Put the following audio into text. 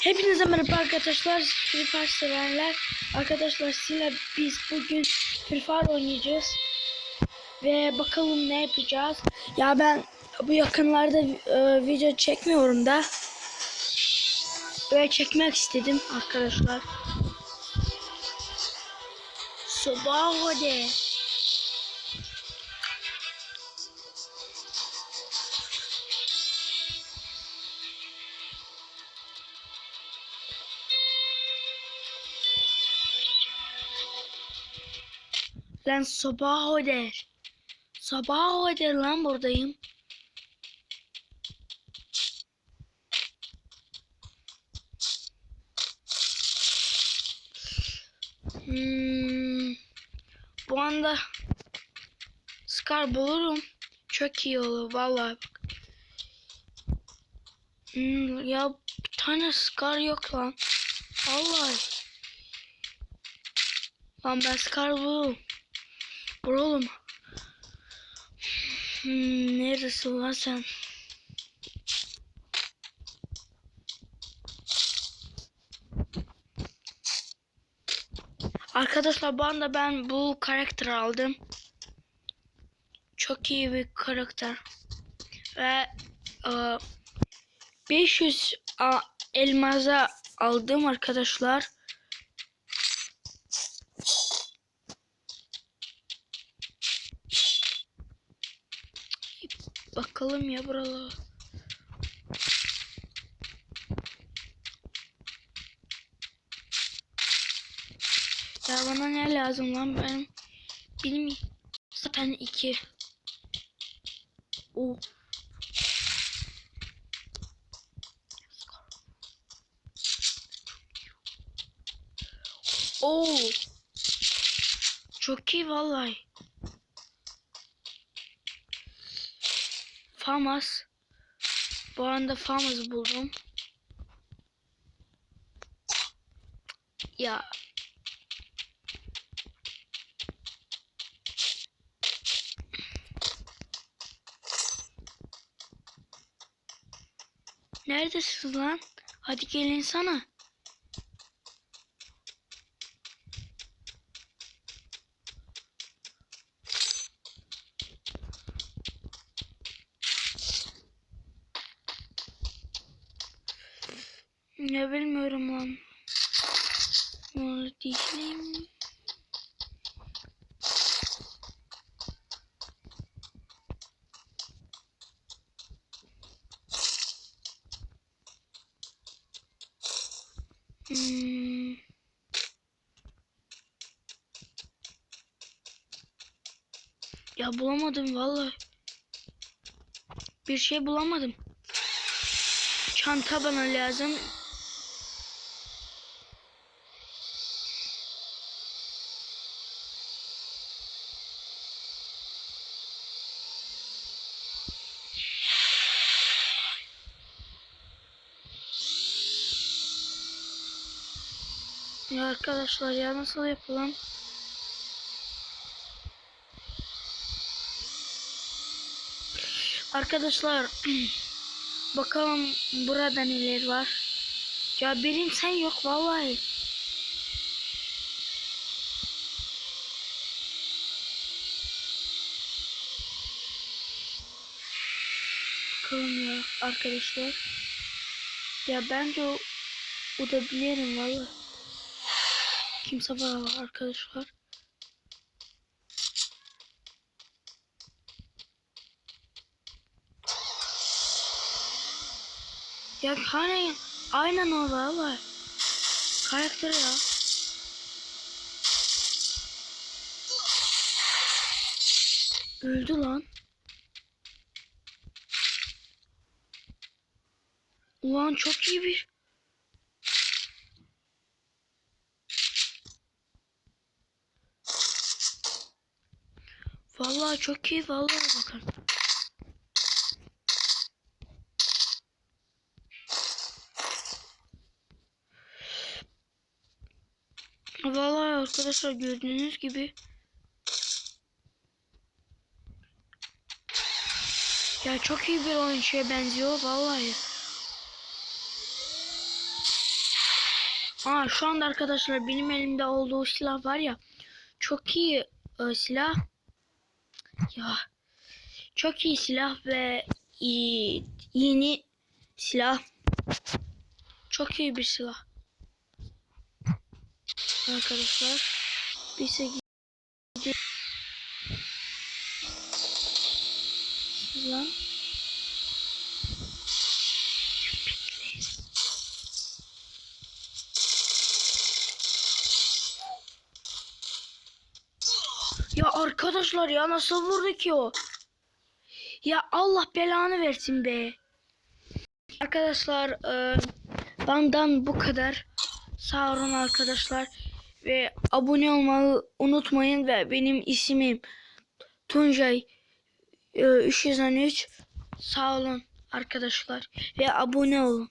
Hepinize merhaba arkadaşlar. Free Fire severler. Arkadaşlar sizinle biz bugün Free Fire oynayacağız. Ve bakalım ne yapacağız. Ya ben bu yakınlarda e, video çekmiyorum da. Böyle çekmek istedim arkadaşlar. Sabah hadi. Lan sabah der. Sabah der lan buradayım. Hmm, bu anda Scar bulurum. Çok iyi olur vallahi bak. Hmm, ya bir tane Scar yok lan. Vallahi. Lan ben Scar bulurum. Dur oğlum. Hmm, neredesin lan sen? Arkadaşlar bu anda ben bu karakter aldım. Çok iyi bir karakter. Ve e, 500 a, elmaza aldım arkadaşlar. Bakalım ya buralara. Ya bana ne lazım lan benim? Bilmiyorum. Zaten iki. O. Oo. Çok iyi vallahi. Famas. Bu anda Famas buldum. Ya. Neredesin lan? Hadi gelin sana. Ne bilmiyorum lan. Bunu diyeyim. Hmm. Ya bulamadım vallahi. Bir şey bulamadım. Çanta bana lazım. Ya arkadaşlar ya nasıl yapalım? Arkadaşlar bakalım burada neler var. Ya birin sen yok vallahi. Bakalım ya arkadaşlar. Ya bence o, o da bilirim vallahi. Kimse var arkadaşlar. Ya hani aynen orada var. Karakter ya. Öldü lan. Ulan çok iyi bir Vallahi çok iyi vallahi bakın. Vallahi arkadaşlar gördüğünüz gibi Ya çok iyi bir oyuncuya benziyor vallahi. Aa şu anda arkadaşlar benim elimde olduğu silah var ya. Çok iyi e, silah. Ya çok iyi silah ve iyi, yeni silah. Çok iyi bir silah. Arkadaşlar. Bize gidelim. Lan. Ya arkadaşlar ya nasıl vurdu ki o? Ya Allah belanı versin be. Arkadaşlar e, benden bu kadar. Sağ olun arkadaşlar. Ve abone olmayı unutmayın ve benim ismim Tuncay e, 303. Sağ olun arkadaşlar ve abone olun.